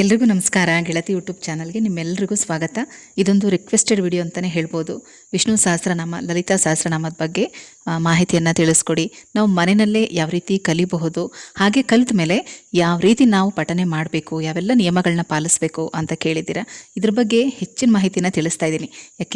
ಎಲ್ರಿಗೂ ನಮಸ್ಕಾರ. ಗೆಳತಿ ಯೂಟ್ಯೂಬ್ ಚಾನಲ್ಗೆ ನಿಮ್ಮೆಲ್ಲರಿಗೂ ಸ್ವಾಗತ. ಇದೊಂದು ರಿಕ್ವೆಸ್ಟೆಡ್ ವಿಡಿಯೋ ಅಂತಲೇ ಹೇಳ್ಬೋದು. ವಿಷ್ಣು ಸಹಸ್ರನಾಮ, ಲಲಿತಾ ಸಹಸ್ರನಾಮದ ಬಗ್ಗೆ ಮಾಹಿತಿಯನ್ನು ತಿಳಿಸ್ಕೊಡಿ. ನಾವು ಮನೆಯಲ್ಲೇ ಯಾವ ರೀತಿ ಕಲಿಬಹುದು, ಹಾಗೆ ಕಲಿತ ಮೇಲೆ ಯಾವ ರೀತಿ ನಾವು ಪಠನೆ ಮಾಡಬೇಕು, ಯಾವೆಲ್ಲ ನಿಯಮಗಳನ್ನ ಪಾಲಿಸಬೇಕು ಅಂತ ಕೇಳಿದ್ದೀರಾ. ಇದ್ರ ಬಗ್ಗೆ ಹೆಚ್ಚಿನ ಮಾಹಿತಿನ ತಿಳಿಸ್ತಾ ಇದ್ದೀನಿ. ಯಾಕೆ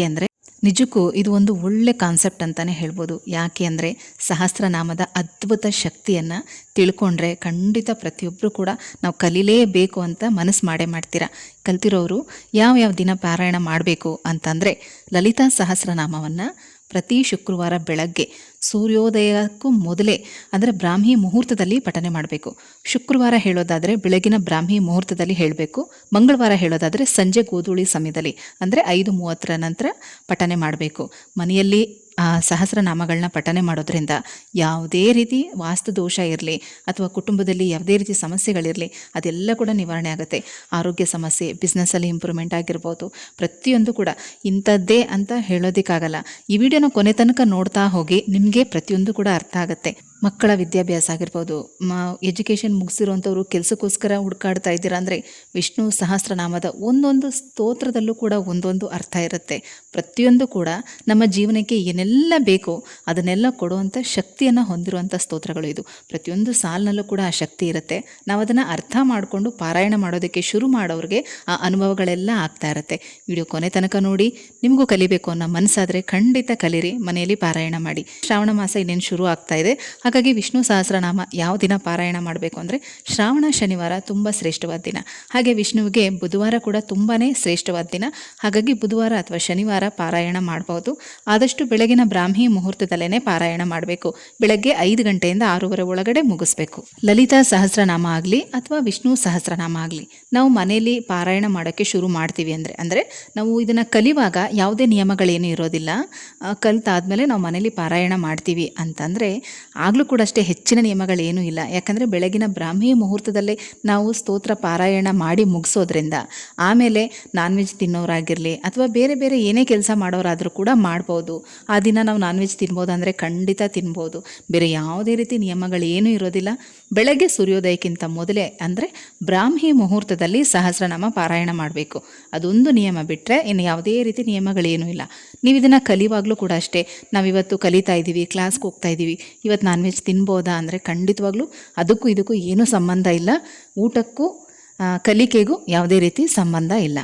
ನಿಜಕ್ಕೂ ಇದು ಒಂದು ಒಳ್ಳೆ ಕಾನ್ಸೆಪ್ಟ್ ಅಂತಲೇ ಹೇಳ್ಬೋದು. ಯಾಕೆ ಅಂದರೆ ಸಹಸ್ರನಾಮದ ಅದ್ಭುತ ಶಕ್ತಿಯನ್ನು ತಿಳ್ಕೊಂಡ್ರೆ ಖಂಡಿತ ಪ್ರತಿಯೊಬ್ಬರು ಕೂಡ ನಾವು ಕಲೀಲೇಬೇಕು ಅಂತ ಮನಸ್ಸು ಮಾಡೇ ಮಾಡ್ತೀರಾ? ಕಲ್ತಿರೋರು ಯಾವ ಯಾವ ದಿನ ಪಾರಾಯಣ ಮಾಡಬೇಕು ಅಂತಂದರೆ ಲಲಿತಾ ಸಹಸ್ರನಾಮವನ್ನು ಪ್ರತಿ ಶುಕ್ರವಾರ ಬೆಳಗ್ಗೆ ಸೂರ್ಯೋದಯಕ್ಕೂ ಮೊದಲೇ ಅಂದರೆ ಬ್ರಾಹ್ಮಿ ಮುಹೂರ್ತದಲ್ಲಿ ಪಠನೆ ಮಾಡಬೇಕು. ಶುಕ್ರವಾರ ಹೇಳೋದಾದರೆ ಬೆಳಗಿನ ಬ್ರಾಹ್ಮಿ ಮುಹೂರ್ತದಲ್ಲಿ ಹೇಳಬೇಕು. ಮಂಗಳವಾರ ಹೇಳೋದಾದರೆ ಸಂಜೆ ಗೋಧೂಳಿ ಸಮಯದಲ್ಲಿ ಅಂದರೆ ಐದು ಮೂವತ್ತರ ನಂತರ ಪಠನೆ ಮಾಡಬೇಕು. ಮನೆಯಲ್ಲಿ ಆ ಸಹಸ್ರನಾಮಗಳನ್ನ ಪಠನೆ ಮಾಡೋದ್ರಿಂದ ಯಾವುದೇ ರೀತಿ ವಾಸ್ತು ದೋಷ ಇರಲಿ ಅಥವಾ ಕುಟುಂಬದಲ್ಲಿ ಯಾವುದೇ ರೀತಿ ಸಮಸ್ಯೆಗಳಿರಲಿ ಅದೆಲ್ಲ ಕೂಡ ನಿವಾರಣೆ ಆಗುತ್ತೆ. ಆರೋಗ್ಯ ಸಮಸ್ಯೆ ಬಿಸ್ನೆಸ್ಸಲ್ಲಿ ಇಂಪ್ರೂವ್ಮೆಂಟ್ ಆಗಿರ್ಬೋದು, ಪ್ರತಿಯೊಂದು ಕೂಡ. ಇಂಥದ್ದೇ ಅಂತ ಹೇಳೋದಕ್ಕಾಗಲ್ಲ. ಈ ವಿಡಿಯೋನ ಕೊನೆ ತನಕ ನೋಡ್ತಾ ಹೋಗಿ ನಿಮಗೆ ಪ್ರತಿಯೊಂದು ಕೂಡ ಅರ್ಥ ಆಗುತ್ತೆ. ಮಕ್ಕಳ ವಿದ್ಯಾಭ್ಯಾಸ ಆಗಿರ್ಬೋದು, ಮ ಎಜುಕೇಷನ್ ಮುಗಿಸಿರುವಂಥವ್ರು ಕೆಲಸಕ್ಕೋಸ್ಕರ ಹುಡುಕಾಡ್ತಾ ಇದ್ದೀರಾ ಅಂದರೆ ವಿಷ್ಣು ಸಹಸ್ರನಾಮದ ಒಂದೊಂದು ಸ್ತೋತ್ರದಲ್ಲೂ ಕೂಡ ಒಂದೊಂದು ಅರ್ಥ ಇರುತ್ತೆ. ಪ್ರತಿಯೊಂದು ಕೂಡ ನಮ್ಮ ಜೀವನಕ್ಕೆ ಏನೆಲ್ಲ ಬೇಕೋ ಅದನ್ನೆಲ್ಲ ಕೊಡುವಂಥ ಶಕ್ತಿಯನ್ನು ಹೊಂದಿರುವಂಥ ಸ್ತೋತ್ರಗಳು ಇದು. ಪ್ರತಿಯೊಂದು ಸಾಲಿನಲ್ಲೂ ಕೂಡ ಆ ಶಕ್ತಿ ಇರುತ್ತೆ. ನಾವು ಅದನ್ನು ಅರ್ಥ ಮಾಡಿಕೊಂಡು ಪಾರಾಯಣ ಮಾಡೋದಕ್ಕೆ ಶುರು ಮಾಡೋರಿಗೆ ಆ ಅನುಭವಗಳೆಲ್ಲ ಆಗ್ತಾ ಇರುತ್ತೆ. ವಿಡಿಯೋ ಕೊನೆ ತನಕ ನೋಡಿ, ನಿಮಗೂ ಕಲಿಬೇಕು ಅನ್ನೋ ಮನಸ್ಸಾದರೆ ಖಂಡಿತ ಕಲೀರಿ, ಮನೆಯಲ್ಲಿ ಪಾರಾಯಣ ಮಾಡಿ. ಶ್ರಾವಣ ಮಾಸ ಇನ್ನೇನು ಶುರು ಆಗ್ತಾ ಇದೆ. ಹಾಗಾಗಿ ವಿಷ್ಣು ಸಹಸ್ರನಾಮ ಯಾವ ದಿನ ಪಾರಾಯಣ ಮಾಡಬೇಕು ಅಂದರೆ ಶ್ರಾವಣ, ಶನಿವಾರ ತುಂಬ ಶ್ರೇಷ್ಠವಾದ ದಿನ. ಹಾಗೆ ವಿಷ್ಣುವಿಗೆ ಬುಧವಾರ ಕೂಡ ತುಂಬಾ ಶ್ರೇಷ್ಠವಾದ ದಿನ. ಹಾಗಾಗಿ ಬುಧವಾರ ಅಥವಾ ಶನಿವಾರ ಪಾರಾಯಣ ಮಾಡಬಹುದು ಆದಷ್ಟು ಬೆಳಗಿನ ಬ್ರಾಹ್ಮಿ ಮುಹೂರ್ತದಲ್ಲೇ ಪಾರಾಯಣ ಮಾಡಬೇಕು. ಬೆಳಗ್ಗೆ ಐದು ಗಂಟೆಯಿಂದ ಆರೂವರೆ ಒಳಗಡೆ ಮುಗಿಸ್ಬೇಕು. ಲಲಿತಾ ಸಹಸ್ರನಾಮ ಆಗಲಿ ಅಥವಾ ವಿಷ್ಣು ಸಹಸ್ರನಾಮ ಆಗಲಿ, ನಾವು ಮನೆಯಲ್ಲಿ ಪಾರಾಯಣ ಮಾಡೋಕ್ಕೆ ಶುರು ಮಾಡ್ತೀವಿ ಅಂದರೆ ಅಂದರೆ ನಾವು ಇದನ್ನು ಕಲಿವಾಗ ಯಾವುದೇ ನಿಯಮಗಳೇನು ಇರೋದಿಲ್ಲ. ಕಲಿತಾದ್ಮೇಲೆ ನಾವು ಮನೇಲಿ ಪಾರಾಯಣ ಮಾಡ್ತೀವಿ ಅಂತಂದರೆ ಆಗಲೂ ಕೂಡ ಅಷ್ಟೇ ಹೆಚ್ಚಿನ ನಿಯಮಗಳೇನೂ ಇಲ್ಲ. ಯಾಕಂದರೆ ಬೆಳಗಿನ ಬ್ರಾಹ್ಮಿ ಮುಹೂರ್ತದಲ್ಲೇ ನಾವು ಸ್ತೋತ್ರ ಪಾರಾಯಣ ಮಾಡಿ ಮುಗಿಸೋದ್ರಿಂದ ಆಮೇಲೆ ನಾನ್ ವೆಜ್ ತಿನ್ನೋರಾಗಿರಲಿ ಅಥವಾ ಬೇರೆ ಬೇರೆ ಏನೇ ಕೆಲಸ ಮಾಡೋರಾದರೂ ಕೂಡ ಮಾಡ್ಬೋದು. ಆ ದಿನ ನಾವು ನಾನ್ ವೆಜ್ ತಿನ್ಬೋದು ಖಂಡಿತ ತಿನ್ಬೋದು. ಬೇರೆ ಯಾವುದೇ ರೀತಿ ನಿಯಮಗಳೇನೂ ಇರೋದಿಲ್ಲ. ಬೆಳಗ್ಗೆ ಸೂರ್ಯೋದಯಕ್ಕಿಂತ ಮೊದಲೇ ಅಂದರೆ ಬ್ರಾಹ್ಮಿ ಮುಹೂರ್ತದಲ್ಲಿ ಸಹಸ್ರನಾಮ ಪಾರಾಯಣ ಮಾಡಬೇಕು. ಅದೊಂದು ನಿಯಮ ಬಿಟ್ಟರೆ ಇನ್ನು ಯಾವುದೇ ರೀತಿ ನಿಯಮಗಳೇನೂ ಇಲ್ಲ. ನೀವು ಇದನ್ನು ಕಲಿಯುವಾಗಲೂ ಕೂಡ ಅಷ್ಟೇ. ನಾವಿವತ್ತು ಕಲಿತಾ ಇದ್ದೀವಿ ಕ್ಲಾಸ್ಗೆ ಹೋಗ್ತಾ ಇದ್ದೀವಿ ಇವತ್ತು ನಾನ್ ವೆಜ್ ತಿನ್ಬೋದಾ ಅಂದರೆ ಖಂಡಿತವಾಗ್ಲೂ ಅದಕ್ಕೂ ಇದಕ್ಕೂ ಏನೂ ಸಂಬಂಧ ಇಲ್ಲ. ಊಟಕ್ಕೂ ಕಲಿಕೆಗೂ ಯಾವುದೇ ರೀತಿ ಸಂಬಂಧ ಇಲ್ಲ.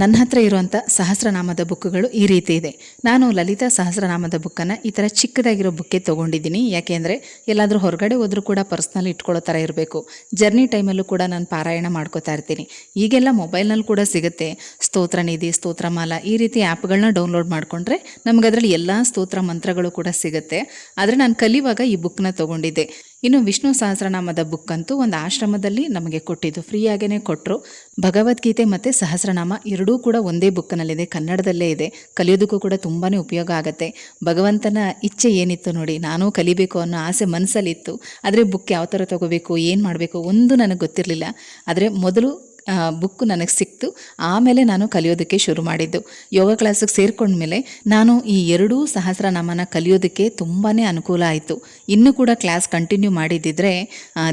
ನನ್ನ ಹತ್ರ ಇರುವಂಥ ಸಹಸ್ರನಾಮದ ಬುಕ್ಗಳು ಈ ರೀತಿ ಇದೆ. ನಾನು ಲಲಿತಾ ಸಹಸ್ರನಾಮದ ಬುಕ್ಕನ್ನು ಈ ಥರ ಚಿಕ್ಕದಾಗಿರೋ ಬುಕ್ಕೆ ತೊಗೊಂಡಿದ್ದೀನಿ. ಯಾಕೆಂದರೆ ಎಲ್ಲಾದರೂ ಹೊರಗಡೆ ಹೋದರೂ ಕೂಡ ಪರ್ಸ್ನಲ್ ಇಟ್ಕೊಳ್ಳೋ ಥರ ಇರಬೇಕು. ಜರ್ನಿ ಟೈಮಲ್ಲೂ ಕೂಡ ನಾನು ಪಾರಾಯಣ ಮಾಡ್ಕೋತಾ ಇರ್ತೀನಿ. ಈಗೆಲ್ಲ ಮೊಬೈಲ್ನಲ್ಲಿ ಕೂಡ ಸಿಗುತ್ತೆ. ಸ್ತೋತ್ರ ನಿಧಿ, ಸ್ತೋತ್ರಮಾಲ ಈ ರೀತಿ ಆ್ಯಪ್ಗಳನ್ನ ಡೌನ್ಲೋಡ್ ಮಾಡಿಕೊಂಡ್ರೆ ನಮ್ಗೆ ಅದರಲ್ಲಿ ಎಲ್ಲ ಸ್ತೋತ್ರ ಮಂತ್ರಗಳು ಕೂಡ ಸಿಗುತ್ತೆ. ಆದರೆ ನಾನು ಕಲಿಯುವಾಗ ಈ ಬುಕ್ನ ತೊಗೊಂಡಿದ್ದೆ. ಇನ್ನು ವಿಷ್ಣು ಸಹಸ್ರನಾಮದ ಬುಕ್ ಅಂತೂ ಒಂದು ಆಶ್ರಮದಲ್ಲಿ ನಮಗೆ ಕೊಟ್ಟಿದ್ದು. ಫ್ರೀಯಾಗೇ ಕೊಟ್ಟರು ಭಗವದ್ಗೀತೆ ಮತ್ತು ಸಹಸ್ರನಾಮ ಎರಡೂ ಕೂಡ ಒಂದೇ ಬುಕ್ನಲ್ಲಿದೆ ಕನ್ನಡದಲ್ಲೇ ಇದೆ. ಕಲಿಯೋದಕ್ಕೂ ಕೂಡ ತುಂಬಾ ಉಪಯೋಗ ಆಗುತ್ತೆ. ಭಗವಂತನ ಇಚ್ಛೆ ಏನಿತ್ತು ನೋಡಿ, ನಾನು ಕಲಿಬೇಕು ಅನ್ನೋ ಆಸೆ ಮನಸ್ಸಲ್ಲಿತ್ತು ಆದರೆ ಬುಕ್ ಯಾವ ಥರ ತೊಗೋಬೇಕು, ಏನು ಮಾಡಬೇಕು, ಒಂದು ನನಗೆ ಗೊತ್ತಿರಲಿಲ್ಲ. ಆದರೆ ಮೊದಲು ಬುಕ್ ನನಗೆ ಸಿಕ್ತು. ಆಮೇಲೆ ನಾನು ಕಲಿಯೋದಕ್ಕೆ ಶುರು ಮಾಡಿದ್ದು. ಯೋಗ ಕ್ಲಾಸಿಗೆ ಸೇರ್ಕೊಂಡ್ಮೇಲೆ ನಾನು ಈ ಎರಡೂ ಸಹಸ್ರನಾಮನ ಕಲಿಯೋದಕ್ಕೆ ತುಂಬಾ ಅನುಕೂಲ ಆಯಿತು. ಇನ್ನೂ ಕೂಡ ಕ್ಲಾಸ್ ಕಂಟಿನ್ಯೂ ಮಾಡಿದ್ದಿದ್ರೆ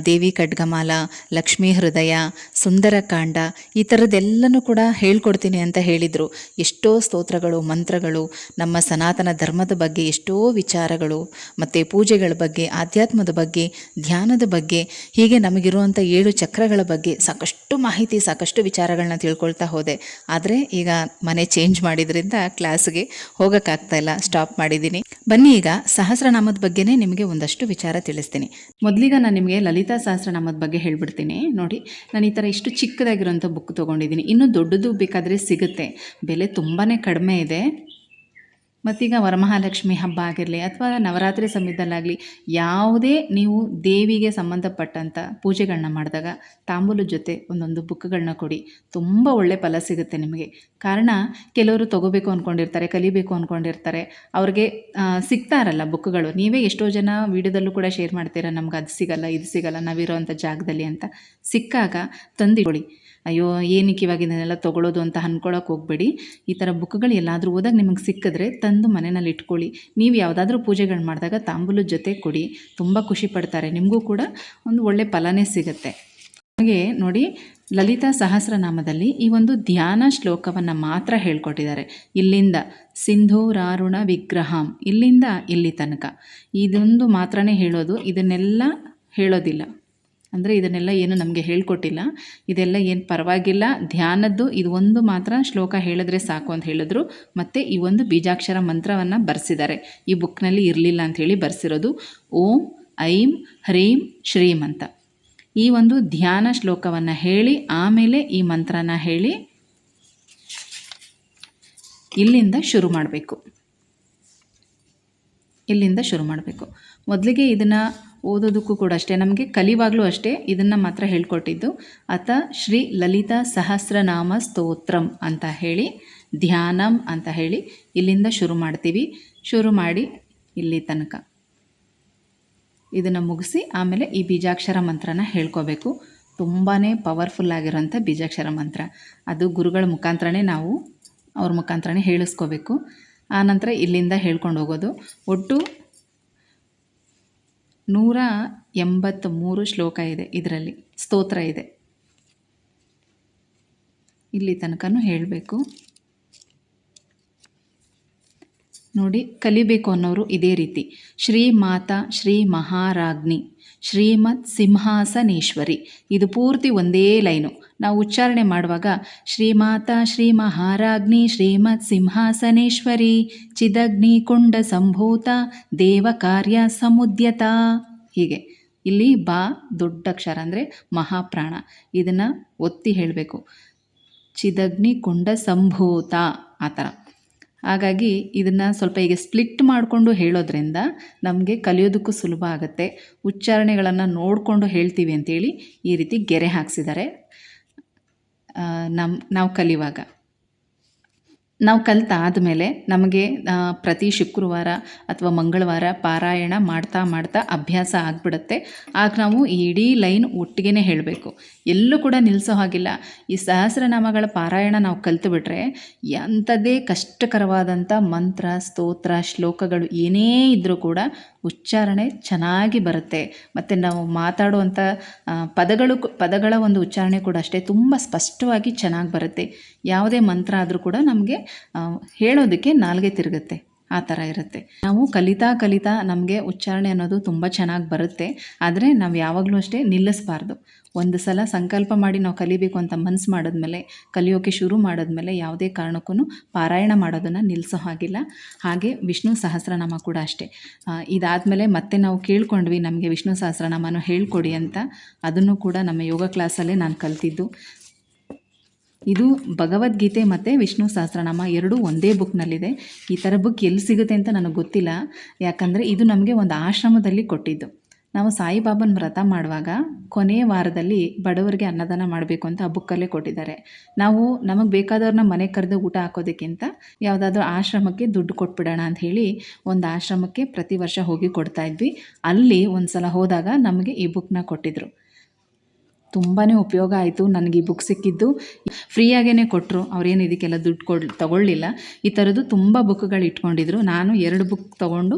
ದೇವಿ ಖಡ್ಗಮಾಲ, ಲಕ್ಷ್ಮೀ ಹೃದಯ, ಸುಂದರಕಾಂಡ ಈ ಥರದ್ದೆಲ್ಲನೂ ಕೂಡ ಹೇಳ್ಕೊಡ್ತೀನಿ ಅಂತ ಹೇಳಿದರು. ಎಷ್ಟೋ ಸ್ತೋತ್ರಗಳು, ಮಂತ್ರಗಳು, ನಮ್ಮ ಸನಾತನ ಧರ್ಮದ ಬಗ್ಗೆ ಎಷ್ಟೋ ವಿಚಾರಗಳು, ಮತ್ತು ಪೂಜೆಗಳ ಬಗ್ಗೆ, ಆಧ್ಯಾತ್ಮದ ಬಗ್ಗೆ, ಧ್ಯಾನದ ಬಗ್ಗೆ, ಹೀಗೆ ನಮಗಿರುವಂಥ ಏಳು ಚಕ್ರಗಳ ಬಗ್ಗೆ ಸಾಕಷ್ಟು ಮಾಹಿತಿ ಸಾಕಷ್ಟು ವಿಚಾರಗಳನ್ನ ತಿಳ್ಕೊಳ್ತಾ ಹೋದೆ. ಆದರೆ ಈಗ ಮನೆ ಚೇಂಜ್ ಮಾಡಿದ್ರಿಂದ ಕ್ಲಾಸ್ಗೆ ಹೋಗೋಕ್ಕಾಗ್ತಾ ಇಲ್ಲ. ಸ್ಟಾಪ್ ಮಾಡಿದ್ದೀನಿ. ಬನ್ನಿ ಈಗ ಸಹಸ್ರನಾಮದ ಬಗ್ಗೆನೇ ನಿಮಗೆ ಒಂದಷ್ಟು ವಿಚಾರ ತಿಳಿಸ್ತೀನಿ. ಮೊದಲಿಗ ನಾನು ನಿಮಗೆ ಲಲಿತಾ ಸಹಸ್ರನಾಮದ ಬಗ್ಗೆ ಹೇಳ್ಬಿಡ್ತೀನಿ. ನೋಡಿ, ನಾನು ಈ ಥರ ಇಷ್ಟು ಚಿಕ್ಕದಾಗಿರೋಂಥ ಬುಕ್ ತೊಗೊಂಡಿದ್ದೀನಿ. ಇನ್ನೂ ದೊಡ್ಡದು ಬೇಕಾದರೆ ಸಿಗುತ್ತೆ. ಬೆಲೆ ತುಂಬಾ ಕಡಿಮೆ ಇದೆ. ಮತ್ತೀಗ ವರಮಹಾಲಕ್ಷ್ಮಿ ಹಬ್ಬ ಆಗಿರಲಿ ಅಥವಾ ನವರಾತ್ರಿ ಸಮಯದಲ್ಲಾಗಲಿ, ಯಾವುದೇ ನೀವು ದೇವಿಗೆ ಸಂಬಂಧಪಟ್ಟಂಥ ಪೂಜೆಗಳನ್ನ ಮಾಡಿದಾಗ ತಾಂಬೂಲದ ಜೊತೆ ಒಂದೊಂದು ಬುಕ್ಗಳನ್ನ ಕೊಡಿ. ತುಂಬ ಒಳ್ಳೆ ಫಲ ಸಿಗುತ್ತೆ ನಿಮಗೆ. ಕಾರಣ, ಕೆಲವರು ತೊಗೋಬೇಕು ಅಂದ್ಕೊಂಡಿರ್ತಾರೆ ಕಲಿಬೇಕು ಅಂದ್ಕೊಂಡಿರ್ತಾರೆ ಅವ್ರಿಗೆ ಸಿಗ್ತಾ ಇರಲ್ಲ ಬುಕ್ಗಳು ನೀವೇ ಎಷ್ಟೋ ಜನ ವೀಡಿಯೋದಲ್ಲೂ ಕೂಡ ಶೇರ್ ಮಾಡ್ತೀರಾ, ನಮ್ಗೆ ಅದು ಸಿಗಲ್ಲ, ಇದು ಸಿಗಲ್ಲ ನಾವಿರೋವಂಥ ಜಾಗದಲ್ಲಿ ಅಂತ. ಸಿಕ್ಕಾಗ ತಂದಿಕೊಳ್ಳಿ ಅಯ್ಯೋ, ಏನಕ್ಕೆ ಇವಾಗ ಇದನ್ನೆಲ್ಲ ತೊಗೊಳೋದು ಅಂತ ಅಂದ್ಕೊಳಕ್ಕೆ ಹೋಗಬೇಡಿ. ಈ ಥರ ಬುಕ್ಗಳು ಎಲ್ಲಾದರೂ ಓದಾಗ ನಿಮಗೆ ಸಿಕ್ಕಿದ್ರೆ ತಂದು ಮನೆಯಲ್ಲಿ ಇಟ್ಕೊಳ್ಳಿ. ನೀವು ಯಾವುದಾದ್ರೂ ಪೂಜೆಗಳು ಮಾಡಿದಾಗ ತಾಂಬೂಲದ ಜೊತೆ ಕೊಡಿ. ತುಂಬ ಖುಷಿ ಪಡ್ತಾರೆ. ನಿಮಗೂ ಕೂಡ ಒಂದು ಒಳ್ಳೆ ಫಲನೇ ಸಿಗುತ್ತೆ. ಹಾಗೆ ನೋಡಿ, ಲಲಿತಾ ಸಹಸ್ರನಾಮದಲ್ಲಿ ಈ ಒಂದು ಧ್ಯಾನ ಶ್ಲೋಕವನ್ನು ಮಾತ್ರ ಹೇಳ್ಕೊಟ್ಟಿದ್ದಾರೆ. ಇಲ್ಲಿಂದ ಸಿಂಧೂರಾರುಣ ವಿಗ್ರಹಂ, ಇಲ್ಲಿಂದ ಇಲ್ಲಿ ತನಕ. ಇದೊಂದು ಮಾತ್ರನೇ ಹೇಳೋದು, ಇದನ್ನೆಲ್ಲ ಹೇಳೋದಿಲ್ಲ. ಅಂದರೆ ಇದನ್ನೆಲ್ಲ ಏನು ನಮಗೆ ಹೇಳ್ಕೊಟ್ಟಿಲ್ಲ. ಇದೆಲ್ಲ ಏನು ಪರವಾಗಿಲ್ಲ. ಧ್ಯಾನದ್ದು ಇದು ಒಂದು ಮಾತ್ರ ಶ್ಲೋಕ ಹೇಳಿದ್ರೆ ಸಾಕು ಅಂತ ಹೇಳಿದ್ರು. ಮತ್ತು ಈ ಒಂದು ಬೀಜಾಕ್ಷರ ಮಂತ್ರವನ್ನು ಬರೆಸಿದ್ದಾರೆ. ಈ ಬುಕ್ನಲ್ಲಿ ಇರಲಿಲ್ಲ ಅಂಥೇಳಿ ಬರೆಸಿರೋದು. ಓಂ, ಐಂ, ಹ್ರೀಂ, ಶ್ರೀಂ ಅಂತ. ಈ ಒಂದು ಧ್ಯಾನ ಶ್ಲೋಕವನ್ನು ಹೇಳಿ, ಆಮೇಲೆ ಈ ಮಂತ್ರನ ಹೇಳಿ ಇಲ್ಲಿಂದ ಶುರು ಮಾಡಬೇಕು. ಇಲ್ಲಿಂದ ಶುರು ಮಾಡಬೇಕು. ಮೊದಲಿಗೆ ಇದನ್ನು ಓದೋದಕ್ಕೂ ಕೂಡ ಅಷ್ಟೇ, ನಮಗೆ ಕಲಿವಾಗಲೂ ಅಷ್ಟೇ ಇದನ್ನು ಮಾತ್ರ ಹೇಳ್ಕೊಟ್ಟಿದ್ದು. ಅತ ಶ್ರೀ ಲಲಿತಾ ಸಹಸ್ರನಾಮ ಸ್ತೋತ್ರಂ ಅಂತ ಹೇಳಿ, ಧ್ಯಾನಂ ಅಂತ ಹೇಳಿ ಇಲ್ಲಿಂದ ಶುರು ಮಾಡ್ತೀವಿ. ಶುರು ಮಾಡಿ ಇಲ್ಲಿ ತನಕ. ಇದನ್ನು ಮುಗಿಸಿ ಆಮೇಲೆ ಈ ಬೀಜಾಕ್ಷರ ಮಂತ್ರನ ಹೇಳ್ಕೋಬೇಕು. ತುಂಬಾ ಪವರ್ಫುಲ್ ಆಗಿರೋಂಥ ಬೀಜಾಕ್ಷರ ಮಂತ್ರ. ಅದು ಗುರುಗಳ ಮುಖಾಂತರನೇ ನಾವು ಅವ್ರ ಮುಖಾಂತರನೇ ಹೇಳಿಸ್ಕೋಬೇಕು. ಆನಂತರ ಇಲ್ಲಿಂದ ಹೇಳ್ಕೊಂಡು ಹೋಗೋದು. ಒಟ್ಟು ನೂರ ಎಂಬತ್ತ್ಮೂರು ಶ್ಲೋಕ ಇದೆ ಇದರಲ್ಲಿ. ಸ್ತೋತ್ರ ಇದೆ. ಇಲ್ಲಿ ತನಕನೂ ಹೇಳಬೇಕು. ನೋಡಿ, ಕಲಿಬೇಕು ಅನ್ನೋರು ಇದೇ ರೀತಿ. ಶ್ರೀ ಮಾತಾ, ಶ್ರೀ ಮಹಾರಾಜ್ಞಿ ಶ್ರೀಮತ್ ಸಿಂಹಾಸನೇಶ್ವರಿ. ಇದು ಪೂರ್ತಿ ಒಂದೇ ಲೈನು. ನಾವು ಉಚ್ಚಾರಣೆ ಮಾಡುವಾಗ ಶ್ರೀಮಾತಾ ಶ್ರೀ ಮಹಾರಾಜ್ಞಿ ಶ್ರೀಮತ್ ಸಿಂಹಾಸನೇಶ್ವರಿ, ಚಿದಗ್ನಿ, ಕುಂಡ ಸಂಭೂತ, ದೇವ ಕಾರ್ಯ ಸಮುದ್ಯತ. ಹೀಗೆ. ಇಲ್ಲಿ ಬಾ ದೊಡ್ಡ ಅಕ್ಷರ ಅಂದರೆ ಮಹಾಪ್ರಾಣ. ಇದನ್ನು ಒತ್ತಿ ಹೇಳಬೇಕು. ಚಿದಗ್ನಿ, ಕುಂಡ ಸಂಭೂತ. ಆ ಥರ ಹಾಗಾಗಿ ಇದನ್ನು ಸ್ವಲ್ಪ ಈಗ ಸ್ಪ್ಲಿಟ್ ಮಾಡಿಕೊಂಡು ಹೇಳೋದ್ರಿಂದ ನಮಗೆ ಕಲಿಯೋದಕ್ಕೂ ಸುಲಭ ಆಗುತ್ತೆ. ಉಚ್ಚಾರಣೆಗಳನ್ನು ನೋಡಿಕೊಂಡು ಹೇಳ್ತೀವಿ ಅಂತೇಳಿ ಈ ರೀತಿ ಗೆರೆ ಹಾಕ್ಸಿದ್ದಾರೆ ನಮ್ಮ ನಾವು ಕಲಿಯುವಾಗ ನಾವು ಕಲಿತಾದಮೇಲೆ ನಮಗೆ ಪ್ರತಿ ಶುಕ್ರವಾರ ಅಥವಾ ಮಂಗಳವಾರ ಪಾರಾಯಣ ಮಾಡ್ತಾ ಮಾಡ್ತಾ ಅಭ್ಯಾಸ ಆಗಿಬಿಡುತ್ತೆ. ಆಗ ನಾವು ಇಡೀ ಲೈನ್ ಒಟ್ಟಿಗೆ ಹೇಳಬೇಕು. ಎಲ್ಲೂ ಕೂಡ ನಿಲ್ಲಿಸೋ ಹಾಗಿಲ್ಲ. ಈ ಸಹಸ್ರನಾಮಗಳ ಪಾರಾಯಣ ನಾವು ಕಲಿತು ಬಿಟ್ರೆ ಎಂಥದ್ದೇ ಕಷ್ಟಕರವಾದಂಥ ಮಂತ್ರ, ಸ್ತೋತ್ರ, ಶ್ಲೋಕಗಳು ಏನೇ ಇದ್ದರೂ ಕೂಡ ಉಚ್ಚಾರಣೆ ಚೆನ್ನಾಗಿ ಬರುತ್ತೆ. ಮತ್ತು ನಾವು ಮಾತಾಡುವಂಥ ಪದಗಳು ಪದಗಳ ಒಂದು ಉಚ್ಚಾರಣೆ ಕೂಡ ಅಷ್ಟೇ ತುಂಬ ಸ್ಪಷ್ಟವಾಗಿ ಚೆನ್ನಾಗಿ ಬರುತ್ತೆ. ಯಾವುದೇ ಮಂತ್ರ ಆದರೂ ಕೂಡ ನಮಗೆ ಹೇಳೋದಕ್ಕೆ ನಾಲ್ಗೆ ತಿರುಗುತ್ತೆ. ಆ ಥರ ಇರುತ್ತೆ. ನಾವು ಕಲಿತಾ ಕಲಿತಾ ನಮಗೆ ಉಚ್ಚಾರಣೆ ಅನ್ನೋದು ತುಂಬ ಚೆನ್ನಾಗಿ ಬರುತ್ತೆ. ಆದರೆ ನಾವು ಯಾವಾಗಲೂ ಅಷ್ಟೇ ನಿಲ್ಲಿಸಬಾರ್ದು. ಒಂದು ಸಲ ಸಂಕಲ್ಪ ಮಾಡಿ ನಾವು ಕಲಿಬೇಕು ಅಂತ ಮನಸ್ಸು ಮಾಡಿದ್ಮೇಲೆ ಕಲಿಯೋಕ್ಕೆ ಶುರು ಮಾಡಿದ್ಮೇಲೆ ಯಾವುದೇ ಕಾರಣಕ್ಕೂ ಪಾರಾಯಣ ಮಾಡೋದನ್ನು ನಿಲ್ಲಿಸೋ ಹಾಗಿಲ್ಲ. ಹಾಗೆ ವಿಷ್ಣು ಸಹಸ್ರನಾಮ ಕೂಡ ಅಷ್ಟೇ. ಇದಾದಮೇಲೆ ಮತ್ತೆ ನಾವು ಕೇಳ್ಕೊಂಡ್ವಿ ನಮಗೆ ವಿಷ್ಣು ಸಹಸ್ರನಾಮನೂ ಹೇಳ್ಕೊಡಿ ಅಂತ. ಅದನ್ನು ಕೂಡ ನಮ್ಮ ಯೋಗ ಕ್ಲಾಸಲ್ಲೇ ನಾನು ಕಲ್ತಿದ್ದು. ಇದು ಭಗವದ್ಗೀತೆ ಮತ್ತು ವಿಷ್ಣು ಸಹಸ್ರನಾಮ ಎರಡೂ ಒಂದೇ ಬುಕ್ನಲ್ಲಿದೆ ಈ ಥರ ಬುಕ್ ಎಲ್ಲಿ ಸಿಗುತ್ತೆ ಅಂತ ನನಗೆ ಗೊತ್ತಿಲ್ಲ. ಯಾಕಂದರೆ ಇದು ನಮಗೆ ಒಂದು ಆಶ್ರಮದಲ್ಲಿ ಕೊಟ್ಟಿದ್ದು. ನಾವು ಸಾಯಿಬಾಬನ ವ್ರತ ಮಾಡುವಾಗ ಕೊನೆಯ ವಾರದಲ್ಲಿ ಬಡವರಿಗೆ ಅನ್ನದಾನ ಮಾಡಬೇಕು ಅಂತ ಆ ಬುಕ್ಕಲ್ಲೇ ಕೊಟ್ಟಿದ್ದಾರೆ. ನಾವು ನಮಗೆ ಬೇಕಾದವ್ರನ್ನ ಮನೆ ಕರೆದು ಊಟ ಹಾಕೋದಕ್ಕಿಂತ ಯಾವುದಾದ್ರೂ ಆಶ್ರಮಕ್ಕೆ ದುಡ್ಡು ಕೊಟ್ಬಿಡೋಣ ಅಂತ ಹೇಳಿ ಒಂದು ಆಶ್ರಮಕ್ಕೆ ಪ್ರತಿ ವರ್ಷ ಹೋಗಿ ಕೊಡ್ತಾ ಇದ್ವಿ. ಅಲ್ಲಿ ಒಂದು ಸಲ ಹೋದಾಗ ನಮಗೆ ಈ ಬುಕ್ನ ಕೊಟ್ಟಿದ್ದರು ತುಂಬಾ ಉಪಯೋಗ ಆಯಿತು, ನನಗೆ ಈ ಬುಕ್ ಸಿಕ್ಕಿದ್ದು. ಫ್ರೀಯಾಗೇ ಕೊಟ್ಟರು ಅವ್ರೇನು ಇದಕ್ಕೆಲ್ಲ ದುಡ್ಡು ಕೊಡ್, ತೊಗೊಳ್ಳಿಲ್ಲ. ಈ ಥರದ್ದು ತುಂಬ ಬುಕ್ಗಳು ಇಟ್ಕೊಂಡಿದ್ರು. ನಾನು ಎರಡು ಬುಕ್ ತೊಗೊಂಡು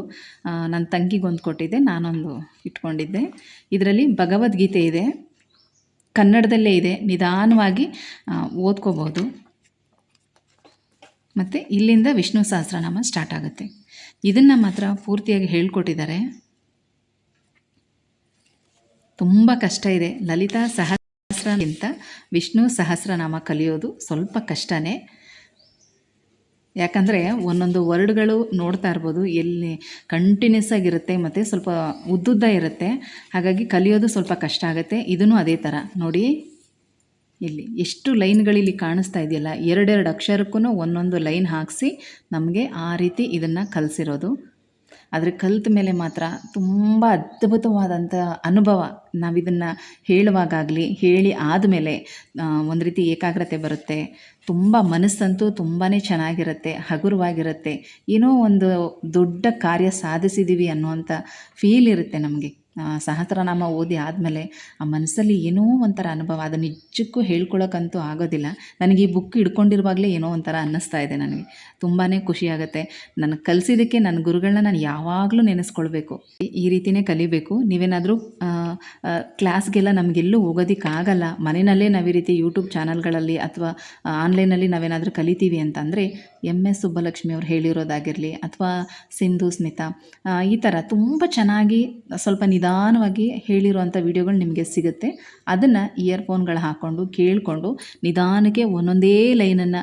ನನ್ನ ತಂಗಿಗೊಂದು ಕೊಟ್ಟಿದ್ದೆ, ನಾನೊಂದು ಇಟ್ಕೊಂಡಿದ್ದೆ. ಇದರಲ್ಲಿ ಭಗವದ್ಗೀತೆ ಇದೆ. ಕನ್ನಡದಲ್ಲೇ ಇದೆ. ನಿಧಾನವಾಗಿ ಓದ್ಕೋಬೋದು. ಮತ್ತು ಇಲ್ಲಿಂದ ವಿಷ್ಣು ಸಹಸ್ರನಾಮ ಸ್ಟಾರ್ಟ್ ಆಗುತ್ತೆ. ಇದನ್ನು ಮಾತ್ರ ಪೂರ್ತಿಯಾಗಿ ಹೇಳ್ಕೊಟ್ಟಿದ್ದಾರೆ. ತುಂಬ ಕಷ್ಟ ಇದೆ. ಲಲಿತಾ ಸಹಸ್ರಕ್ಕಿಂತ ವಿಷ್ಣು ಸಹಸ್ರನಾಮ ಕಲಿಯೋದು ಸ್ವಲ್ಪ ಕಷ್ಟನೇ. ಯಾಕಂದರೆ ಒಂದೊಂದು ವರ್ಡ್ಗಳು ನೋಡ್ತಾ ಇರ್ಬೋದು. ಎಲ್ಲಿ ಕಂಟಿನ್ಯೂಸ್ ಆಗಿರುತ್ತೆ ಮತ್ತು ಸ್ವಲ್ಪ ಉದ್ದುದ್ದ ಇರುತ್ತೆ. ಹಾಗಾಗಿ ಕಲಿಯೋದು ಸ್ವಲ್ಪ ಕಷ್ಟ ಆಗುತ್ತೆ. ಇದೂ ಅದೇ ಥರ ನೋಡಿ, ಇಲ್ಲಿ ಎಷ್ಟು ಲೈನ್ಗಳಿಲ್ಲಿ ಕಾಣಿಸ್ತಾ ಇದೆಯಲ್ಲ? ಎರಡೆರಡು ಅಕ್ಷರಕ್ಕೂ ಒಂದೊಂದು ಲೈನ್ ಹಾಕಿಸಿ ನಮಗೆ ಆ ರೀತಿ ಇದನ್ನು ಕಲಿಸಿರೋದು. ಆದರೆ ಕಲಿತ ಮೇಲೆ ಮಾತ್ರ ತುಂಬ ಅದ್ಭುತವಾದಂಥ ಅನುಭವ ನಾವಿದನ್ನು ಹೇಳುವಾಗಲಿ ಹೇಳಿ ಆದಮೇಲೆ ಒಂದು ರೀತಿ ಏಕಾಗ್ರತೆ ಬರುತ್ತೆ. ತುಂಬ ಮನಸ್ಸಂತೂ ತುಂಬಾ ಚೆನ್ನಾಗಿರುತ್ತೆ, ಹಗುರವಾಗಿರುತ್ತೆ. ಏನೋ ಒಂದು ದೊಡ್ಡ ಕಾರ್ಯ ಸಾಧಿಸಿದ್ದೀವಿ ಅನ್ನುವಂಥ ಫೀಲ್ ಇರುತ್ತೆ ನಮಗೆ. ಸಹಸ್ರನಾಮ ಓದಿ ಆದಮೇಲೆ ಆ ಮನಸ್ಸಲ್ಲಿ ಏನೋ ಒಂಥರ ಅನುಭವ ಅದು ನಿಜಕ್ಕೂ ಹೇಳ್ಕೊಳಕ್ಕಂತೂ ಆಗೋದಿಲ್ಲ. ನನಗೆ ಈ ಬುಕ್ ಹಿಡ್ಕೊಂಡಿರುವಾಗಲೇ ಏನೋ ಒಂಥರ ಅನ್ನಿಸ್ತಾ ಇದೆ ನನಗೆ. ತುಂಬಾ ಖುಷಿಯಾಗುತ್ತೆ ನನಗೆ ಕಲಿಸಿದ್ದಕ್ಕೆ ನನ್ನ ಗುರುಗಳನ್ನ ನಾನು ಯಾವಾಗಲೂ ನೆನೆಸ್ಕೊಳ್ಬೇಕು. ಈ ರೀತಿಯೇ ಕಲಿಬೇಕು. ನೀವೇನಾದರೂ ಕ್ಲಾಸ್ಗೆಲ್ಲ ನಮಗೆಲ್ಲೂ ಹೋಗೋದಕ್ಕಾಗಲ್ಲ. ಮನೆಯಲ್ಲೇ ನಾವು ಈ ರೀತಿ ಯೂಟ್ಯೂಬ್ ಚಾನಲ್ಗಳಲ್ಲಿ ಅಥವಾ ಆನ್ಲೈನಲ್ಲಿ ನಾವೇನಾದರೂ ಕಲಿತೀವಿ ಅಂತಂದರೆ ಎಂ ಎಸ್ ಸುಬ್ಬಲಕ್ಷ್ಮಿ ಅವ್ರು ಹೇಳಿರೋದಾಗಿರಲಿ ಅಥವಾ ಸಿಂಧು, ಸ್ಮಿತಾ ಈ ಥರ ತುಂಬ ಚೆನ್ನಾಗಿ ಸ್ವಲ್ಪ ನಿಧಾನವಾಗಿ ಹೇಳಿರುವಂಥ ವಿಡಿಯೋಗಳು ನಿಮಗೆ ಸಿಗುತ್ತೆ. ಅದನ್ನು ಇಯರ್ಫೋನ್ಗಳು ಹಾಕ್ಕೊಂಡು, ಕೇಳಿಕೊಂಡು, ನಿಧಾನಕ್ಕೆ ಒಂದೊಂದೇ ಲೈನನ್ನು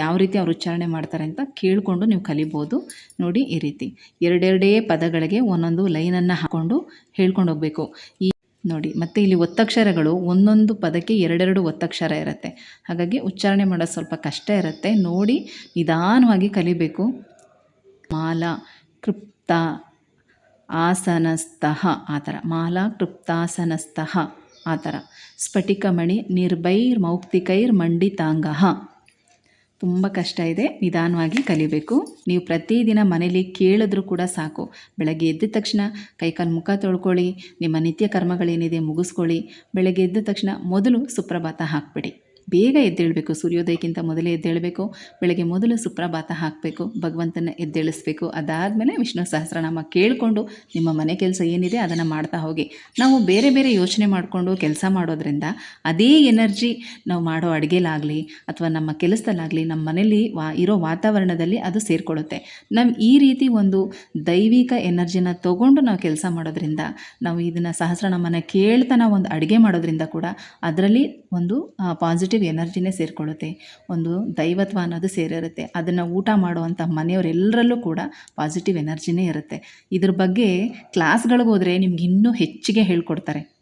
ಯಾವ ರೀತಿ ಅವ್ರು ಉಚ್ಚಾರಣೆ ಮಾಡ್ತಾರೆ ಅಂತ ಕೇಳಿಕೊಂಡು ನೀವು ಕಲಿಬೋದು. ನೋಡಿ ಈ ರೀತಿ. ಎರಡೆರಡೇ ಪದಗಳಿಗೆ ಒಂದೊಂದು ಲೈನನ್ನು ಹಾಕ್ಕೊಂಡು ಹೇಳ್ಕೊಂಡು ಹೋಗಬೇಕು. ಈ ನೋಡಿ, ಮತ್ತು ಇಲ್ಲಿ ಒತ್ತಕ್ಷರಗಳು ಒಂದೊಂದು ಪದಕ್ಕೆ ಎರಡೆರಡು ಒತ್ತಕ್ಷರ ಇರುತ್ತೆ. ಹಾಗಾಗಿ ಉಚ್ಚಾರಣೆ ಮಾಡೋದು ಸ್ವಲ್ಪ ಕಷ್ಟ ಇರುತ್ತೆ. ನೋಡಿ, ನಿಧಾನವಾಗಿ ಕಲಿಬೇಕು. ಮಾಲಾ, ಕೃಪ್ತ ಆಸನಸ್ತಃ ಆ ಥರ. ಮಾಲಾ ಕೃಪ್ತಾಸನಸ್ತಃ ಆ ಥರ. ಸ್ಫಟಿಕಮಣಿ ನಿರ್ಭೈರ್ ಮೌಕ್ತಿಕೈರ್ ಮಂಡಿತಾಂಗಃ ತುಂಬ ಕಷ್ಟ ಇದೆ. ನಿಧಾನವಾಗಿ ಕಲಿಬೇಕು. ನೀವು ಪ್ರತಿದಿನ ಮನೇಲಿ ಕೇಳಿದ್ರೂ ಕೂಡ ಸಾಕು. ಬೆಳಗ್ಗೆ ಎದ್ದ ತಕ್ಷಣ ಕೈಕಾಲು ಮುಖ ತೊಳ್ಕೊಳ್ಳಿ. ನಿಮ್ಮ ನಿತ್ಯ ಕರ್ಮಗಳೇನಿದೆ ಮುಗಿಸ್ಕೊಳ್ಳಿ. ಬೆಳಗ್ಗೆ ಎದ್ದ ತಕ್ಷಣ ಮೊದಲು ಸುಪ್ರಭಾತ ಹಾಕ್ಬಿಡಿ. ಬೇಗ ಎದ್ದೇಳಬೇಕು, ಸೂರ್ಯೋದಯಕ್ಕಿಂತ ಮೊದಲೇ ಎದ್ದೇಳಬೇಕು, ಬೆಳಗ್ಗೆ ಮೊದಲು ಸುಪ್ರಭಾತ ಹಾಕಬೇಕು, ಭಗವಂತನ ಎದ್ದೇಳಿಸ್ಬೇಕು. ಅದಾದಮೇಲೆ ವಿಷ್ಣು ಸಹಸ್ರನಾಮ ಕೇಳಿಕೊಂಡು ನಿಮ್ಮ ಮನೆ ಕೆಲಸ ಏನಿದೆ ಅದನ್ನು ಮಾಡ್ತಾ ಹೋಗಿ. ನಾವು ಬೇರೆ ಬೇರೆ ಯೋಚನೆ ಮಾಡಿಕೊಂಡು ಕೆಲಸ ಮಾಡೋದ್ರಿಂದ ಅದೇ ಎನರ್ಜಿ ನಾವು ಮಾಡೋ ಅಡುಗೆಲಾಗಲಿ ಅಥವಾ ನಮ್ಮ ಕೆಲಸದಲ್ಲಾಗಲಿ ನಮ್ಮ ಮನೇಲಿ ವಾ, ಇರೋ ವಾತಾವರಣದಲ್ಲಿ ಅದು ಸೇರಿಕೊಳ್ಳುತ್ತೆ. ನಮ್ಮ ಈ ರೀತಿ ಒಂದು ದೈವಿಕ ಎನರ್ಜಿನ ತಗೊಂಡು ನಾವು ಕೆಲಸ ಮಾಡೋದ್ರಿಂದ, ನಾವು ಇದನ್ನು ಸಹಸ್ರನಾಮನ ಕೇಳ್ತಾನ ನಾವು ಒಂದು ಅಡುಗೆ ಮಾಡೋದ್ರಿಂದ ಕೂಡ ಅದರಲ್ಲಿ ಒಂದು ಪಾಸಿಟಿವ್ ಎನರ್ಜಿನೇ ಸೇರಿಕೊಳ್ಳುತ್ತೆ. ಒಂದು ದೈವತ್ವ ಅನ್ನೋದು ಸೇರಿರುತ್ತೆ. ಅದನ್ನು ಊಟ ಮಾಡುವಂಥ ಮನೆಯವರೆಲ್ಲರಲ್ಲೂ ಕೂಡ ಪಾಸಿಟಿವ್ ಎನರ್ಜಿನೇ ಇರುತ್ತೆ. ಇದ್ರ ಬಗ್ಗೆ ಕ್ಲಾಸ್ಗಳಿಗೆ ಹೋದರೆ ನಿಮ್ಗೆ ಇನ್ನೂ ಹೆಚ್ಚಿಗೆ ಹೇಳ್ಕೊಡ್ತಾರೆ.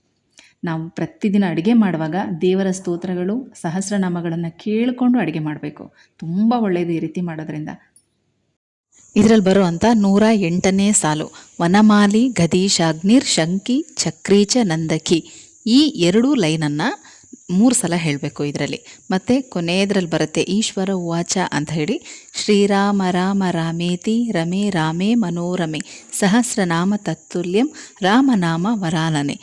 ನಾವು ಪ್ರತಿದಿನ ಅಡುಗೆ ಮಾಡುವಾಗ ದೇವರ ಸ್ತೋತ್ರಗಳು, ಸಹಸ್ರನಾಮಗಳನ್ನು ಕೇಳಿಕೊಂಡು ಅಡುಗೆ ಮಾಡಬೇಕು. ತುಂಬ ಒಳ್ಳೆಯದು ಈ ರೀತಿ ಮಾಡೋದ್ರಿಂದ. ಇದರಲ್ಲಿ ಬರುವಂಥ ನೂರ ಎಂಟನೇ ಸಾಲು. ವನಮಾಲಿ ಗದೀಶಾಗ್ನಿರ್ ಶಂಕಿ ಚಕ್ರೀಚ ನಂದಕಿ. ಈ ಎರಡೂ ಲೈನನ್ನು ಮೂರು ಸಲ ಹೇಳಬೇಕು ಇದರಲ್ಲಿ. ಮತ್ತು ಕೊನೆಯದ್ರಲ್ಲಿ ಬರುತ್ತೆ ಈಶ್ವರ ಉವಾಚ ಅಂತ ಹೇಳಿ. ಶ್ರೀರಾಮ ರಾಮ ರಾಮೇತಿ ರಮೇ ರಾಮೇ ಮನೋರಮೆ ಸಹಸ್ರನಾಮ ತತ್ತುಲ್ಯಂ ರಾಮನಾಮ ವರಾನನೆ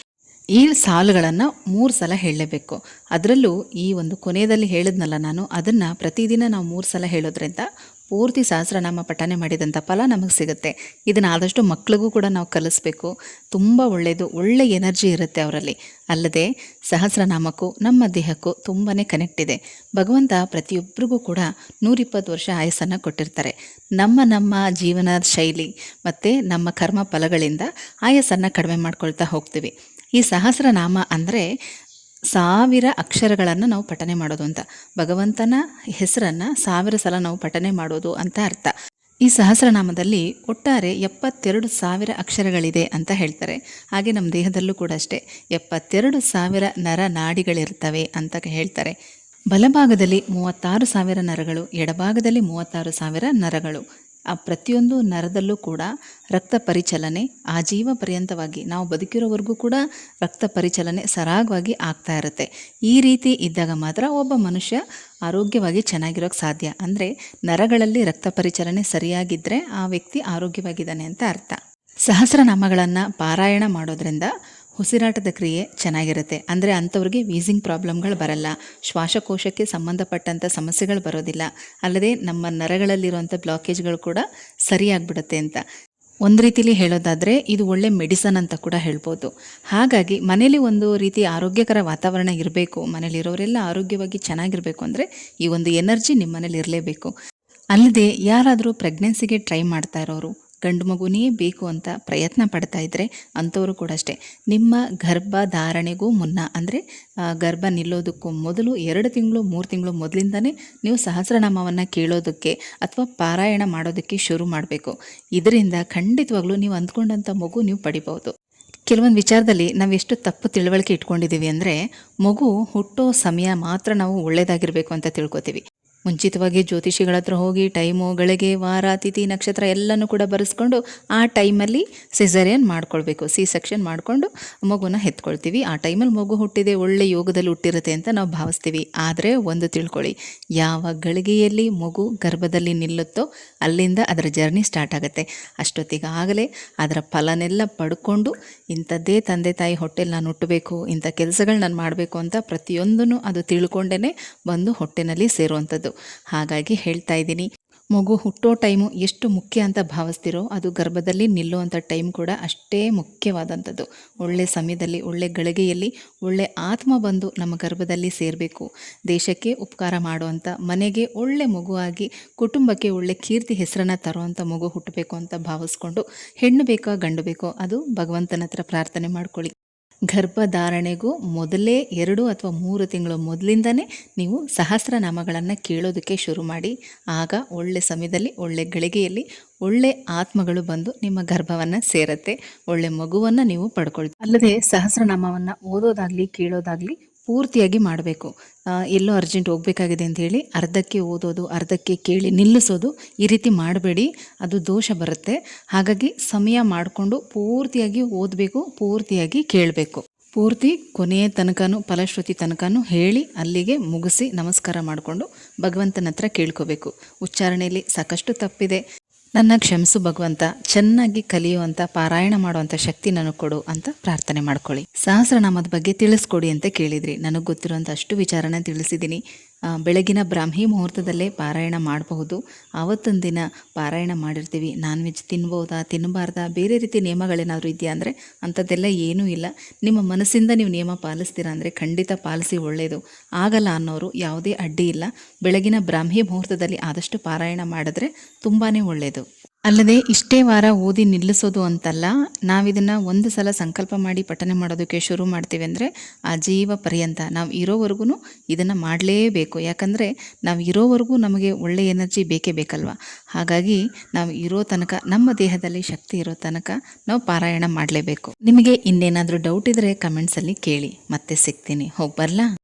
ಈ ಸಾಲುಗಳನ್ನು ಮೂರು ಸಲ ಹೇಳಲೇಬೇಕು. ಅದರಲ್ಲೂ ಈ ಒಂದು ಕೊನೆಯಲ್ಲಿ ಹೇಳಿದ್ನಲ್ಲ ನಾನು, ಅದನ್ನು ಪ್ರತಿದಿನ ನಾವು ಮೂರು ಸಲ ಹೇಳೋದ್ರಿಂದ ಪೂರ್ತಿ ಸಹಸ್ರನಾಮ ಪಠನೆ ಮಾಡಿದಂಥ ಫಲ ನಮಗೆ ಸಿಗುತ್ತೆ. ಇದನ್ನು ಆದಷ್ಟು ಮಕ್ಕಳಿಗೂ ಕೂಡ ನಾವು ಕಲಿಸ್ಬೇಕು. ತುಂಬ ಒಳ್ಳೆಯದು ಒಳ್ಳೆ ಎನರ್ಜಿ ಇರುತ್ತೆ ಅವರಲ್ಲಿ. ಅಲ್ಲದೆ ಸಹಸ್ರನಾಮಕ್ಕೂ, ನಮ್ಮ ದೇಹಕ್ಕೂ ತುಂಬಾ ಕನೆಕ್ಟ್ ಇದೆ. ಭಗವಂತ ಪ್ರತಿಯೊಬ್ಬರಿಗೂ ಕೂಡ ನೂರಿಪ್ಪತ್ತು ವರ್ಷ ಆಯಸ್ಸನ್ನು ಕೊಟ್ಟಿರ್ತಾರೆ. ನಮ್ಮ ನಮ್ಮ ಜೀವನ ಶೈಲಿ ಮತ್ತು ನಮ್ಮ ಕರ್ಮ ಫಲಗಳಿಂದ ಆಯಸ್ಸನ್ನು ಕಡಿಮೆ ಮಾಡ್ಕೊಳ್ತಾ ಹೋಗ್ತೀವಿ. ಈ ಸಹಸ್ರನಾಮ ಅಂದರೆ ಸಾವಿರ ಅಕ್ಷರಗಳನ್ನು ನಾವು ಪಠನೆ ಮಾಡೋದು ಅಂತ. ಭಗವಂತನ ಹೆಸರನ್ನು ಸಾವಿರ ಸಲ ನಾವು ಪಠನೆ ಮಾಡೋದು ಅಂತ ಅರ್ಥ. ಈ ಸಹಸ್ರನಾಮದಲ್ಲಿ ಒಟ್ಟಾರೆ ಎಪ್ಪತ್ತೆರಡು ಸಾವಿರ ಅಕ್ಷರಗಳಿದೆ ಅಂತ ಹೇಳ್ತಾರೆ. ಹಾಗೆ ನಮ್ಮ ದೇಹದಲ್ಲೂ ಕೂಡ ಅಷ್ಟೇ. ಎಪ್ಪತ್ತೆರಡು ಸಾವಿರ ನರ ನಾಡಿಗಳಿರ್ತವೆ ಅಂತ ಹೇಳ್ತಾರೆ. ಬಲಭಾಗದಲ್ಲಿ ಮೂವತ್ತಾರು ಸಾವಿರ ನರಗಳು, ಎಡಭಾಗದಲ್ಲಿ ಮೂವತ್ತಾರು ಸಾವಿರ ನರಗಳು. ಆ ಪ್ರತಿಯೊಂದು ನರದಲ್ಲೂ ಕೂಡ ರಕ್ತ ಪರಿಚಲನೆ ಆಜೀವ ಪರ್ಯಂತವಾಗಿ ನಾವು ಬದುಕಿರೋವರೆಗೂ ಕೂಡ ರಕ್ತ ಪರಿಚಲನೆ ಸರಾಗವಾಗಿ ಆಗ್ತಾ ಇರುತ್ತೆ. ಈ ರೀತಿ ಇದ್ದಾಗ ಮಾತ್ರ ಒಬ್ಬ ಮನುಷ್ಯ ಆರೋಗ್ಯವಾಗಿ ಚೆನ್ನಾಗಿರೋಕ್ಕೆ ಸಾಧ್ಯ. ಅಂದರೆ ನರಗಳಲ್ಲಿ ರಕ್ತ ಪರಿಚಲನೆ ಸರಿಯಾಗಿದ್ದರೆ ಆ ವ್ಯಕ್ತಿ ಆರೋಗ್ಯವಾಗಿದ್ದಾನೆ ಅಂತ ಅರ್ಥ. ಸಹಸ್ರನಾಮಗಳನ್ನು ಪಾರಾಯಣ ಮಾಡೋದ್ರಿಂದ ಉಸಿರಾಟದ ಕ್ರಿಯೆ ಚೆನ್ನಾಗಿರುತ್ತೆ. ಅಂದರೆ ಅಂಥವ್ರಿಗೆ ವೀಸಿಂಗ್ ಪ್ರಾಬ್ಲಮ್ಗಳು ಬರಲ್ಲ. ಶ್ವಾಸಕೋಶಕ್ಕೆ ಸಂಬಂಧಪಟ್ಟಂಥ ಸಮಸ್ಯೆಗಳು ಬರೋದಿಲ್ಲ. ಅಲ್ಲದೆ ನಮ್ಮ ನರಗಳಲ್ಲಿರುವಂಥ ಬ್ಲಾಕೇಜ್ಗಳು ಕೂಡ ಸರಿಯಾಗ್ಬಿಡುತ್ತೆ ಅಂತ. ಒಂದು ರೀತಿಲಿ ಹೇಳೋದಾದರೆ ಇದು ಒಳ್ಳೆ ಮೆಡಿಸನ್ ಅಂತ ಕೂಡ ಹೇಳ್ಬೋದು. ಹಾಗಾಗಿ ಮನೇಲಿ ಒಂದು ರೀತಿ ಆರೋಗ್ಯಕರ ವಾತಾವರಣ ಇರಬೇಕು. ಮನೇಲಿರೋರೆಲ್ಲ ಆರೋಗ್ಯವಾಗಿ ಚೆನ್ನಾಗಿರಬೇಕು ಅಂದರೆ ಈ ಒಂದು ಎನರ್ಜಿ ನಿಮ್ಮ ಮನೇಲಿ ಇರಲೇಬೇಕು. ಅಲ್ಲದೆ ಯಾರಾದರೂ ಪ್ರೆಗ್ನೆನ್ಸಿಗೆ ಟ್ರೈ ಮಾಡ್ತಾ ಇರೋರು ಗಂಡು ಮಗುನೇ ಬೇಕು ಅಂತ ಪ್ರಯತ್ನ ಪಡ್ತಾ ಇದ್ದರೆ ಅಂಥವರು ಕೂಡ ಅಷ್ಟೇ. ನಿಮ್ಮ ಗರ್ಭ ಧಾರಣೆಗೂ ಮುನ್ನ, ಅಂದರೆ ಗರ್ಭ ನಿಲ್ಲೋದಕ್ಕೂ ಮೊದಲು ಎರಡು ತಿಂಗಳು, ಮೂರು ತಿಂಗಳು ಮೊದಲಿಂದನೇ ನೀವು ಸಹಸ್ರನಾಮವನ್ನು ಕೇಳೋದಕ್ಕೆ ಅಥವಾ ಪಾರಾಯಣ ಮಾಡೋದಕ್ಕೆ ಶುರು ಮಾಡಬೇಕು. ಇದರಿಂದ ಖಂಡಿತವಾಗ್ಲೂ ನೀವು ಅಂದ್ಕೊಂಡಂಥ ಮಗು ನೀವು ಪಡಿಬೋದು ಕೆಲವೊಂದು ವಿಚಾರದಲ್ಲಿ ನಾವು ಎಷ್ಟು ತಪ್ಪು ತಿಳುವಳಿಕೆ ಇಟ್ಕೊಂಡಿದ್ದೀವಿ ಅಂದರೆ, ಮಗು ಹುಟ್ಟೋ ಸಮಯ ಮಾತ್ರ ನಾವು ಒಳ್ಳೆಯದಾಗಿರಬೇಕು ಅಂತ ತಿಳ್ಕೊತೀವಿ. ಮುಂಚಿತವಾಗಿ ಜ್ಯೋತಿಷಿಗಳ ಹತ್ರ ಹೋಗಿ ಟೈಮು ಗಳಿಗೆ, ವಾರ, ತಿಥಿ, ನಕ್ಷತ್ರ ಎಲ್ಲನೂ ಕೂಡ ಬರೆಸ್ಕೊಂಡು ಆ ಟೈಮಲ್ಲಿ ಸಿಸರಿಯನ್ ಮಾಡ್ಕೊಳ್ಬೇಕು. ಸಿ ಸೆಕ್ಷನ್ ಮಾಡಿಕೊಂಡು ಮಗುನ ಎತ್ಕೊಳ್ತೀವಿ ಆ ಟೈಮಲ್ಲಿ ಮಗು ಹುಟ್ಟಿದೆ, ಒಳ್ಳೆ ಯೋಗದಲ್ಲಿ ಹುಟ್ಟಿರುತ್ತೆ ಅಂತ ನಾವು ಭಾವಿಸ್ತೀವಿ. ಆದರೆ ಒಂದು ತಿಳ್ಕೊಳ್ಳಿ, ಯಾವ ಗಳಿಗೆಯಲ್ಲಿ ಮಗು ಗರ್ಭದಲ್ಲಿ ನಿಲ್ಲುತ್ತೋ ಅಲ್ಲಿಂದ ಅದರ ಜರ್ನಿ ಸ್ಟಾರ್ಟ್ ಆಗುತ್ತೆ. ಅಷ್ಟೊತ್ತಿಗಾಗಲೇ ಅದರ ಫಲನೆಲ್ಲ ಪಡ್ಕೊಂಡು ಇಂಥದ್ದೇ ತಂದೆ ತಾಯಿ ಹೊಟ್ಟೆಲಿ ನಾನು ಹುಟ್ಟಬೇಕು, ಇಂಥ ಕೆಲಸಗಳು ನಾನು ಮಾಡಬೇಕು ಅಂತ ಪ್ರತಿಯೊಂದನ್ನು ಅದು ತಿಳ್ಕೊಂಡೇ ಬಂದು ಹೊಟ್ಟೆನಲ್ಲಿ ಸೇರುವಂಥದ್ದು. ಹಾಗಾಗಿ ಹೇಳ್ತಾ ಇದ್ದೀನಿ. ಮಗು ಹುಟ್ಟೋ ಟೈಮು ಎಷ್ಟು ಮುಖ್ಯ ಅಂತ ಭಾವಿಸ್ತಿರೋ ಅದು ಗರ್ಭದಲ್ಲಿ ನಿಲ್ಲುವಂಥ ಟೈಮ್ ಕೂಡ ಅಷ್ಟೇ ಮುಖ್ಯವಾದಂಥದ್ದು. ಒಳ್ಳೆ ಸಮಯದಲ್ಲಿ, ಒಳ್ಳೆ ಗಳಿಗೆಯಲ್ಲಿ, ಒಳ್ಳೆ ಆತ್ಮ ಬಂದು ನಮ್ಮ ಗರ್ಭದಲ್ಲಿ ಸೇರಬೇಕು. ದೇಶಕ್ಕೆ ಉಪಕಾರ ಮಾಡುವಂಥ ಮನೆಗೆ ಒಳ್ಳೆ ಮಗುವಾಗಿ, ಕುಟುಂಬಕ್ಕೆ ಒಳ್ಳೆ ಕೀರ್ತಿ ಹೆಸರನ್ನು ತರುವಂಥ ಮಗು ಹುಟ್ಟಬೇಕು ಅಂತ ಭಾವಿಸ್ಕೊಂಡು ಹೆಣ್ಣು ಬೇಕೋ ಗಂಡು ಬೇಕೋ ಅದು ಭಗವಂತನ ಹತ್ರ ಪ್ರಾರ್ಥನೆ ಮಾಡ್ಕೊಳ್ಳಿ. ಗರ್ಭಧಾರಣೆಗೂ ಮೊದಲೇ ಎರಡು ಅಥವಾ ಮೂರು ತಿಂಗಳು ಮೊದಲಿಂದನೇ ನೀವು ಸಹಸ್ರನಾಮಗಳನ್ನು ಕೇಳೋದಕ್ಕೆ ಶುರು ಮಾಡಿ. ಆಗ ಒಳ್ಳೆ ಸಮಯದಲ್ಲಿ, ಒಳ್ಳೆ ಗಳಿಗೆಯಲ್ಲಿ, ಒಳ್ಳೆ ಆತ್ಮಗಳು ಬಂದು ನಿಮ್ಮ ಗರ್ಭವನ್ನು ಸೇರತ್ತೆ. ಒಳ್ಳೆ ಮಗುವನ್ನು ನೀವು ಪಡ್ಕೊಳ್ತೀವಿ ಅಲ್ಲದೆ ಸಹಸ್ರನಾಮವನ್ನು ಓದೋದಾಗಲಿ, ಕೇಳೋದಾಗಲಿ ಪೂರ್ತಿಯಾಗಿ ಮಾಡಬೇಕು. ಎಲ್ಲೋ ಅರ್ಜೆಂಟ್ ಹೋಗಬೇಕಾಗಿದೆ ಅಂತ ಹೇಳಿ ಅರ್ಧಕ್ಕೆ ಓದೋದು, ಅರ್ಧಕ್ಕೆ ಕೇಳಿ ನಿಲ್ಲಿಸೋದು ಈ ರೀತಿ ಮಾಡಬೇಡಿ. ಅದು ದೋಷ ಬರುತ್ತೆ. ಹಾಗಾಗಿ ಸಮಯ ಮಾಡಿಕೊಂಡು ಪೂರ್ತಿಯಾಗಿ ಓದಬೇಕು, ಪೂರ್ತಿಯಾಗಿ ಕೇಳಬೇಕು. ಪೂರ್ತಿ ಕೊನೆಯ ತನಕನೂ, ಫಲಶ್ರುತಿ ತನಕನೂ ಹೇಳಿ ಅಲ್ಲಿಗೆ ಮುಗಿಸಿ ನಮಸ್ಕಾರ ಮಾಡಿಕೊಂಡು ಭಗವಂತನ ಹತ್ರ ಕೇಳ್ಕೋಬೇಕು. ಉಚ್ಚಾರಣೆಯಲ್ಲಿ ಸಾಕಷ್ಟು ತಪ್ಪಿದೆ. ನನ್ನ ಕ್ಷಮಿಸು ಭಗವಂತ, ಚೆನ್ನಾಗಿ ಕಲಿಯುವಂತ, ಪಾರಾಯಣ ಮಾಡುವಂತ ಶಕ್ತಿ ನನಗೆ ಕೊಡು ಅಂತ ಪ್ರಾರ್ಥನೆ ಮಾಡ್ಕೊಳ್ಳಿ. ಸಹಸ್ರನಾಮದ ಬಗ್ಗೆ ತಿಳಿಸ್ಕೊಡಿ ಅಂತ ಕೇಳಿದ್ರಿ. ನನಗೆ ಗೊತ್ತಿರುವಂಥ ಅಷ್ಟು ವಿಚಾರನ ತಿಳಿಸಿದ್ದೀನಿ. ಬೆಳಗಿನ ಬ್ರಾಹ್ಮಿ ಮುಹೂರ್ತದಲ್ಲೇ ಪಾರಾಯಣ ಮಾಡಬಹುದು. ಆವತ್ತೊಂದು ದಿನ ಪಾರಾಯಣ ಮಾಡಿರ್ತೀವಿ. ನಾನ್ ವೆಜ್ ತಿನ್ಬೋದಾ ತಿನ್ನಬಾರ್ದಾ ಬೇರೆ ರೀತಿ ನಿಯಮಗಳೇನಾದರೂ ಇದೆಯಾ ಅಂದರೆ ಅಂಥದ್ದೆಲ್ಲ ಏನೂ ಇಲ್ಲ. ನಿಮ್ಮ ಮನಸ್ಸಿಂದ ನೀವು ನಿಯಮ ಪಾಲಿಸ್ತೀರಾ ಅಂದರೆ ಖಂಡಿತ ಪಾಲಿಸಿ ಒಳ್ಳೆಯದು ಆಗಲ್ಲ ಅನ್ನೋರು ಯಾವುದೇ ಅಡ್ಡಿ ಇಲ್ಲ. ಬೆಳಗಿನ ಬ್ರಾಹ್ಮಿ ಮುಹೂರ್ತದಲ್ಲಿ ಆದಷ್ಟು ಪಾರಾಯಣ ಮಾಡಿದ್ರೆ ತುಂಬಾ ಒಳ್ಳೆಯದು ಅಲ್ಲದೆ ಇಷ್ಟೇ ವಾರ ಓದಿ ನಿಲ್ಲಿಸೋದು ಅಂತಲ್ಲ, ನಾವಿದನ್ನು ಒಂದು ಸಲ ಸಂಕಲ್ಪ ಮಾಡಿ ಪಠನೆ ಮಾಡೋದಕ್ಕೆ ಶುರು ಮಾಡ್ತೀವಿ ಅಂದರೆ ಜೀವ ಪರ್ಯಂತ. ನಾವು ಇರೋವರೆಗೂ ಇದನ್ನು ಮಾಡಲೇಬೇಕು. ಯಾಕಂದರೆ ನಾವು ಇರೋವರೆಗೂ ನಮಗೆ ಒಳ್ಳೆಯ ಎನರ್ಜಿ ಬೇಕೇ ಬೇಕಲ್ವ? ಹಾಗಾಗಿ ನಾವು ಇರೋ ತನಕ, ನಮ್ಮ ದೇಹದಲ್ಲಿ ಶಕ್ತಿ ಇರೋ ತನಕ ನಾವು ಪಾರಾಯಣ ಮಾಡಲೇಬೇಕು. ನಿಮಗೆ ಇನ್ನೇನಾದರೂ ಡೌಟ್ ಇದ್ದರೆ ಕಮೆಂಟ್ಸಲ್ಲಿ ಕೇಳಿ. ಮತ್ತೆ ಸಿಗ್ತೀನಿ. ಹೋಗಿ ಬರಲಾ?